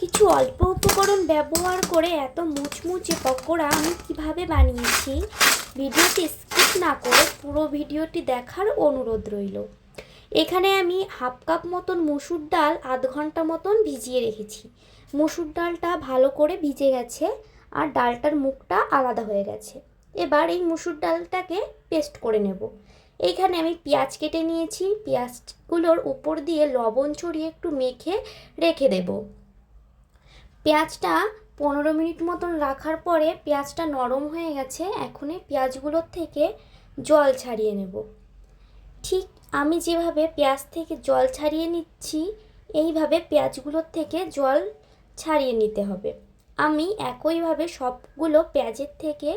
কিছু অল্প উপকরণ ব্যবহার করে এত মুচমুচে পকোড়া আমি কীভাবে বানিয়েছি? ভিডিওটি স্কিপ না করে পুরো ভিডিওটি দেখার অনুরোধ রইল। এখানে আমি হাফ কাপ মতন মুসুর ডাল আধ ঘণ্টা মতন ভিজিয়ে রেখেছি। মুসুর ডালটা ভালো করে ভিজে গেছে আর ডালটার মুখটা আলাদা হয়ে গেছে। এবার এই মুসুর ডালটাকে পেস্ট করে নেব। এইখানে আমি পেঁয়াজ কেটে নিয়েছি। পেঁয়াজগুলোর উপর দিয়ে লবণ ছড়িয়ে একটু মেখে রেখে দেবো। পেঁয়াজটা পনেরো মিনিট মতন রাখার পরে পেঁয়াজটা নরম হয়ে গেছে, এখন এই পেঁয়াজগুলোর থেকে জল ছাড়িয়ে নেব। ঠিক আমি যেভাবে পেঁয়াজ থেকে জল ছাড়িয়ে নিচ্ছি, এইভাবে পেঁয়াজগুলোর থেকে জল ছাড়িয়ে নিতে হবে। আমি একইভাবে সবগুলো পেঁয়াজের থেকে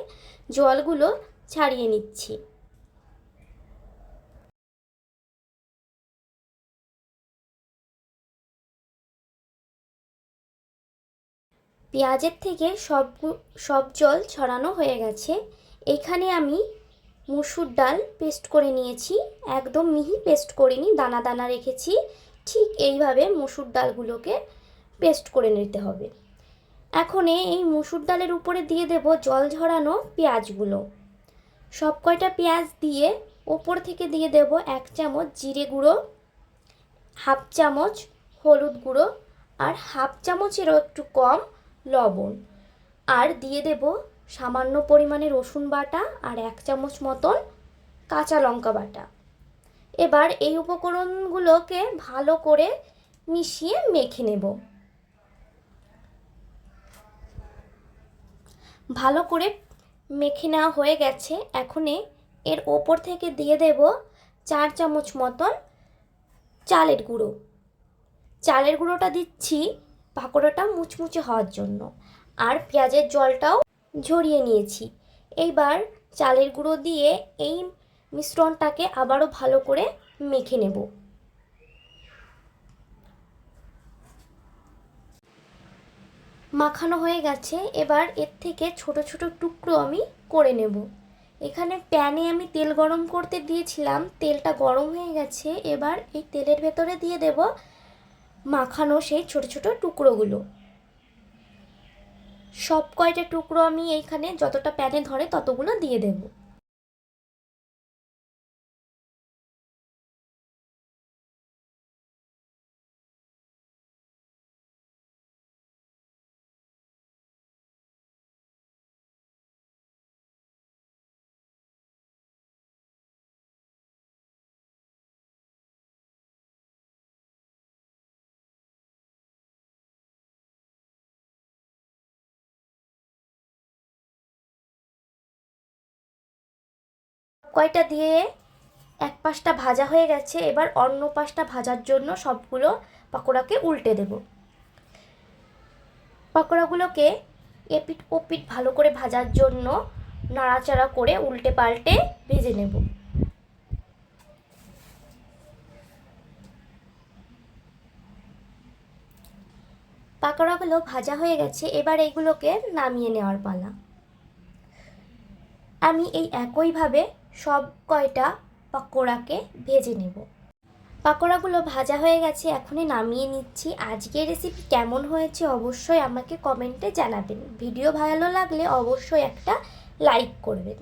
জলগুলো ছাড়িয়ে নিচ্ছি। পেঁয়াজের থেকে সব সব জল ছড়ানো হয়ে গেছে। এখানে আমি মুসুর ডাল পেস্ট করে নিয়েছি। একদম মিহি পেস্ট করিনি, দানা দানা রেখেছি। ঠিক এইভাবে মুসুর ডালগুলোকে পেস্ট করে নিতে হবে। এখন এই মুসুর ডালের উপরে দিয়ে দেব জল ঝরানো পেঁয়াজগুলো। সব কয়টা পেঁয়াজ দিয়ে ওপর থেকে দিয়ে দেব এক চামচ জিরে গুঁড়ো, হাফ চামচ হলুদ গুঁড়ো, আর হাফ চামচেরও একটু কম লবণ। আর দিয়ে দেব সামান্য পরিমাণে রসুন বাটা আর এক চামচ মতন কাঁচা লঙ্কা বাটা। এবার এই উপকরণগুলোকে ভালো করে মিশিয়ে মেখে নেব। ভালো করে মেখে নেওয়া হয়ে গেছে। এখনে এর ওপর থেকে দিয়ে দেব চার চামচ মতন চালের গুঁড়ো। চালের গুঁড়োটা দিচ্ছি পাকোড়াটা মুচমুচে হওয়ার জন্য। আর পেঁয়াজের জলটাও ঝরিয়ে নিয়েছি। এইবার চালের গুঁড়ো দিয়ে এই মিশ্রণটাকে আবারও ভালো করে মেখে নেব। মাখানো হয়ে গেছে। এবার এর থেকে ছোট ছোট টুকরো আমি করে নেব। এখানে প্যানে আমি তেল গরম করতে দিয়েছিলাম। তেলটা গরম হয়ে গেছে। এবার এই তেলের ভেতরে দিয়ে দেব মাখানো সেই ছোট ছোট টুকরোগুলো। সব কয়টা টুকরো আমি এইখানে যতটা প্যানে ধরে ততগুলো দিয়ে দেব। কয়টা দিয়ে এক পাশটা ভাজা হয়ে গেছে, এবার অন্য পাশটা ভাজার জন্য সবগুলো পাকোড়াকে উল্টে দেব। পাকোড়াগুলোকে এপিট ওপিট ভালো করে ভাজার জন্য নাড়াচাড়া করে উল্টে পাল্টে ভেজে নেব। পাকোড়াগুলো ভাজা হয়ে গেছে, এবার এইগুলোকে নামিয়ে নেওয়ার পালা। আমি এই একইভাবে সব কয়টা পাকোড়াকে ভেজে নেব। পাকোড়াগুলো ভাজা হয়ে গেছে, এখনই নামিয়ে নিচ্ছি। আজকের রেসিপি কেমন হয়েছে অবশ্যই আমাকে কমেন্টে জানাবেন। ভিডিও ভালো লাগলে অবশ্যই একটা লাইক করবেন।